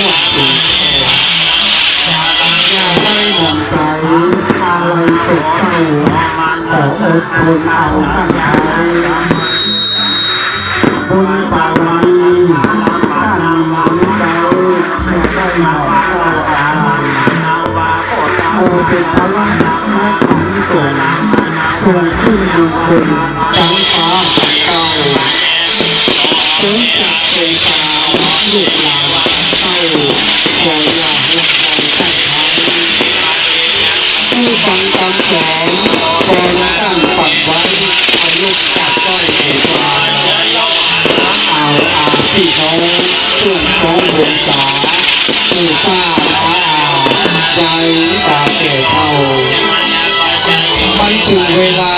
ม่วงสีอย่าได้หม่นใจอะไรเจ็บเศร้าแต่อดทนเอาตั้งใจบุญบารมีท่านใจไม่ได้หมดเข้าอาเออเป็นพลังแม่ของสงคงขึ้นดูคนทั้งฟ้าเก่าถึงจะเป็นตาลูก คอยอยาลงคอยตั้งทันผู้ฟังคำสอนคอยตั้งฝันไว้เอาลูกจากก้อยเหตุาเอาอาพี่น้องเพื่อนของวงศาผู้ป้าป้าอาใจตาเก่เท่ามันถึงเวลา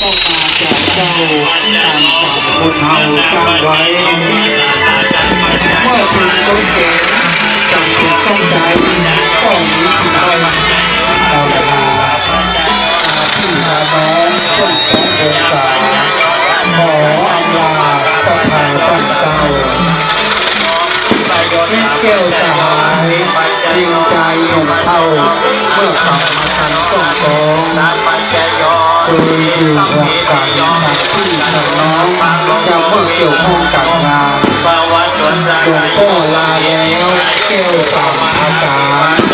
ต้องมาจากเจ้าตามจากคนเฮาตั้งไว้เมื่อถึงต้นเก่ เท่าเมื่อกลับมาทันต้องตองเคยอยู่รักกันหักที่ทางน้องจะเมื่อเกี่ยวข้องกับงานหลวงพ่อลาแล้วแก้วสามอาจารย์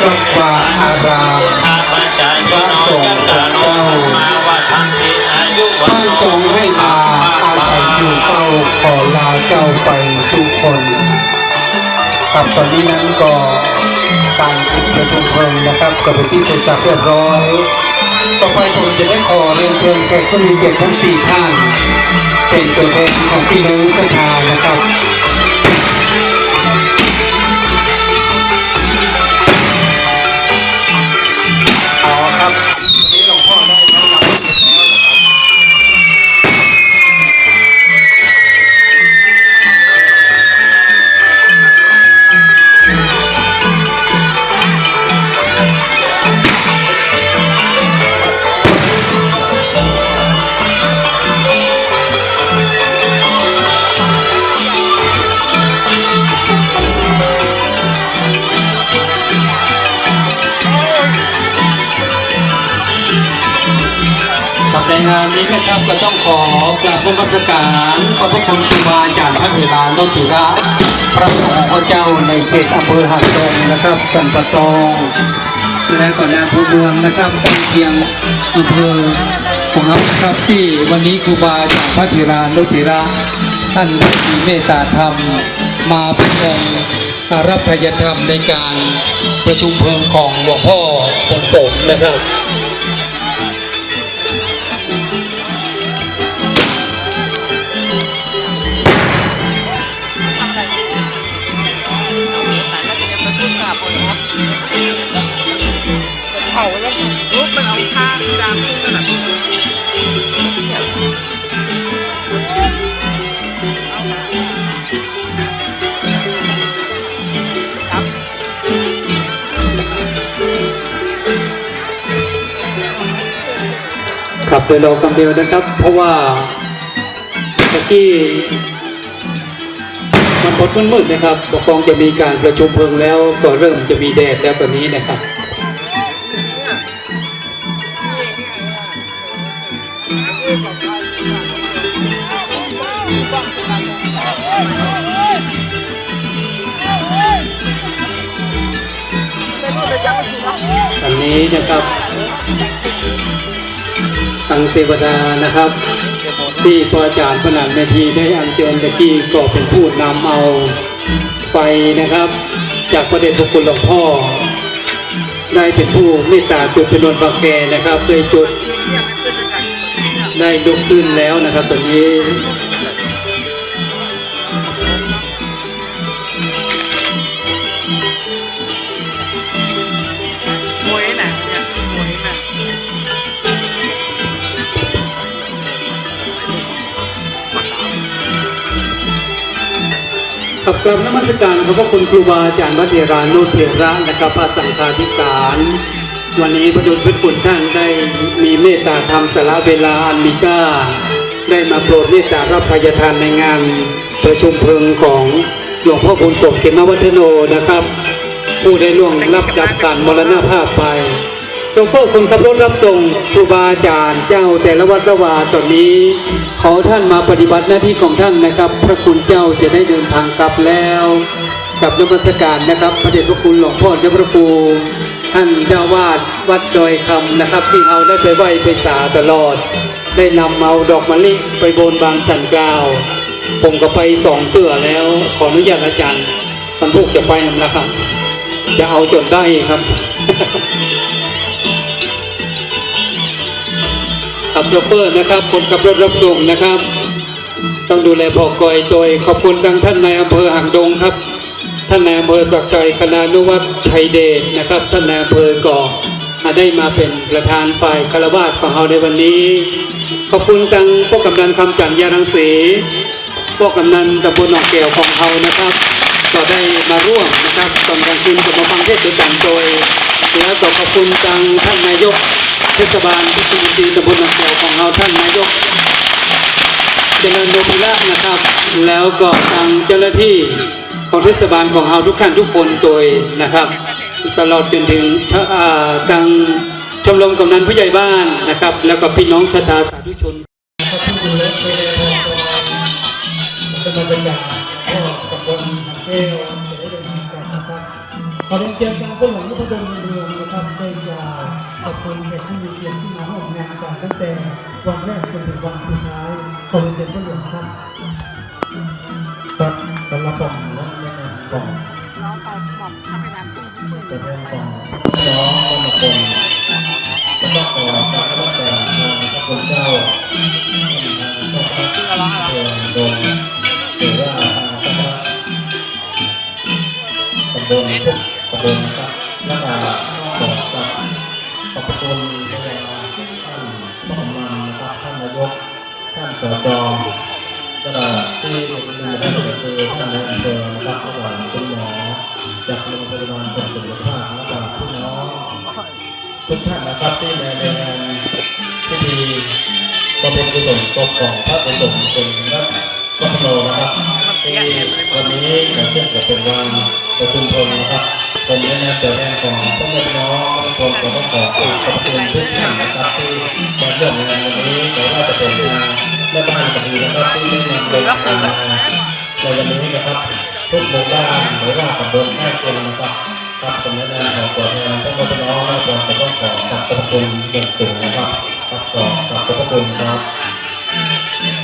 วัดวาอารามพระสงฆ์ของเจ้าท่านทรงให้มาอาศัยอยู่เฝ้าขอลาเจ้าไปทุกคนครับตอนนี้นั้นก็ นทุกคนนะครับก็เป็นที่เสร็จสักเรียบร้อย ต่อไปผมจะได้ขอเรียนเชิญแขกผู้มีเกียรติทั้งสี่ท่าน เป็นตัวแทนของพี่น้องศรัทธานะครับ กับในงานนี้นะครับก็ต้องขอกราบนมัสการขอบพระคุณครูบาอาจารย์พระเวลาโนติระพระสงฆ์เจ้าในเขตอำเภอหาดทองนะครับสันปะตองและก่อนนายผู้เมืองนะครับใกล้เคียงอำเภอของเราครับที่วันนี้ครูบาอาจารย์พระเวลาโนติระท่านได้มีเมตตาธรรมมาเป็นองค์รับพยธรรมในการประชุมเพลิงของหลวงพ่อคงสมนะครับ เดี๋ยวรอกำเดียวนะครับ เพราะว่าตะกี้มันพดมันมืดนะครับปกครองจะมีการประชุมเพลิงแล้วก็เริ่มจะมีแดดแล้วตอนนี้นะครับอันนี้นะครับ ตังเทวดานะครับ ที่พระอาจารย์พนันเมธีได้อัญเชิญตะกี้ก็เป็นผู้นำเอาไฟนะครับ จากประเด็นพระคุณหลวงพ่อ ได้เป็นผู้เมตตาจุดจำนวนบางแกนะครับได้จุดได้ลุกขึ้นแล้วนะครับตอนนี้ กับกราบนมัสการพระคุณครูบาอาจารย์วัดเทรานุเทระนะครับพระสังฆาธิการ วันนี้พระดุลพระคุณท่านได้มีเมตตาธรรมสละเวลาอันมีค่าได้มาโปรดเมตตารับพยทานในงานประชุมเพลิงของหลวงพ่อบุญสมเขมวัฒโนนะครับ ผู้ได้ล่วงรับดับการมรณภาพไป โชเฟอคนขับรถรับส่งครูบาอาจารย์เจ้าแต่ละวัดละวาตอนนี้ ขอท่านมาปฏิบัติหน้าที่ของท่านนะครับ พระคุณเจ้าจะได้เดินทางกลับแล้วกับนมัสการนะครับ พระเดชพระคุณหลวงพ่อเจ้าพระครูท่านเจ้าวาดวัดดอยคำนะครับ ที่เอาได้ไปไหว้ไปสาตลอด ได้นำเอาดอกมะลิไปโบนบางสันกล่าวผมก็ไปสองเตือแล้ว ขออนุญาตอาจารย์มันพูกจะไปนะครับ จะเอาจนได้ครับ ขับโชเฟอร์นะครับ คนขับรถรับส่งนะครับ ต้องดูแลพอกอยโดยขอบคุณทางท่านนายอำเภอหางดงครับ ท่านนายอำเภอสักใจคณานุวัฒน์ชัยเดชนะครับ ท่านนายอำเภอก่อได้มาเป็นประธานฝ่ายคารวาสของเราในวันนี้ ขอบคุณทางพวกกำนันคำจันทร์ยารังสีพวกกำนันตำบลหนองแก้วของเรานะครับ ก็ได้มาร่วมนะครับตอนกลางคืนกับมาฟังเทศน์ด้วยกันโดย ขอบคุณทางท่านนายก เทศบาลที่สุรีตำบลหนองแก้วของเราท่านนายก เจริญโนบิละนะครับ แล้วก็ทางเจ้าหน้าที่ของเทศบาลของเราทุกท่านทุกคนโดยนะครับ ตลอดจนถึงทางชมรมกำนันผู้ใหญ่บ้านนะครับ แล้วก็พี่น้องชะตาสาธุชนก็ที่ดูแลไปในพอตัวเป็นบรรยากาศก็กับคนเที่ยวจะได้เดินทางกันนะครับขอเรียนเชิญทางผู้หลวงพระดลเรืองน คุณแขกผู้มีเกียรติที่มาร่วมงานกันตั้งแต่วันแรกจนถึงวันสุดท้ายขอเรียนเชิญผู้หลวงครับครับสำหรับผมและแม่ก่อนน้องเขาบอกถ้าไปน้ำพึ่งพึ่งจะเริ่มก่อนน้องก็มาเป็นก็ต้องขอการรับแต่งงานพระคุณเจ้าก็พระเชิญโดยหรือว่าพระตำบลทุกตำบลนะครับแล้วก็ สจก็ได้ที่มีมาได้ก็คือท่านนอำเภอนะครับระหว่างคุณหมอจากโรงพยาบาลเป็นสุขภาพและก็พี่น้องทุกท่านนะครับที่มาในงานพิธีก็เป็นกุศลตกของพระอุดมเป็นนักวัฒโนนะครับที่วันนี้จะเชื่อจะเป็นวันประชุมพลนะครับผมได้นำตัวแทนของพ่อแม่น้องกคนก็ต้องขอขอบคุณทุกท่านนะครับที่มาร่วมนงานวันนี้ไม่ว่าจะเป็นทา งแม่บ้านก็ดีนะครับที่ได้นำเดินทางมาในวันนี้นะครับ ทุกหมู่บ้านหรือว่าตำบลแม่เกลนะครับครับผมแนะนำขอตัวแทนท่านผู้น้องและควรจะต้องขอขอบพระคุณเด็กสูงนะครับขอบขอขอบพระคุณครับ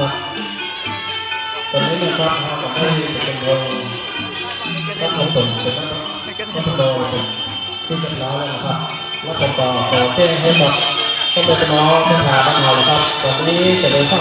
ครับตอนนี้นะครับทางกับได้เป็นวงพระผสมเป็นพระพระโตเป็นที่เรียบร้อยแล้วนะครับ แล้วผมก็ขอแจ้งให้กับท่านผู้น้องเป็นหาบ้านเราครับตอนนี้จะเดินเข้า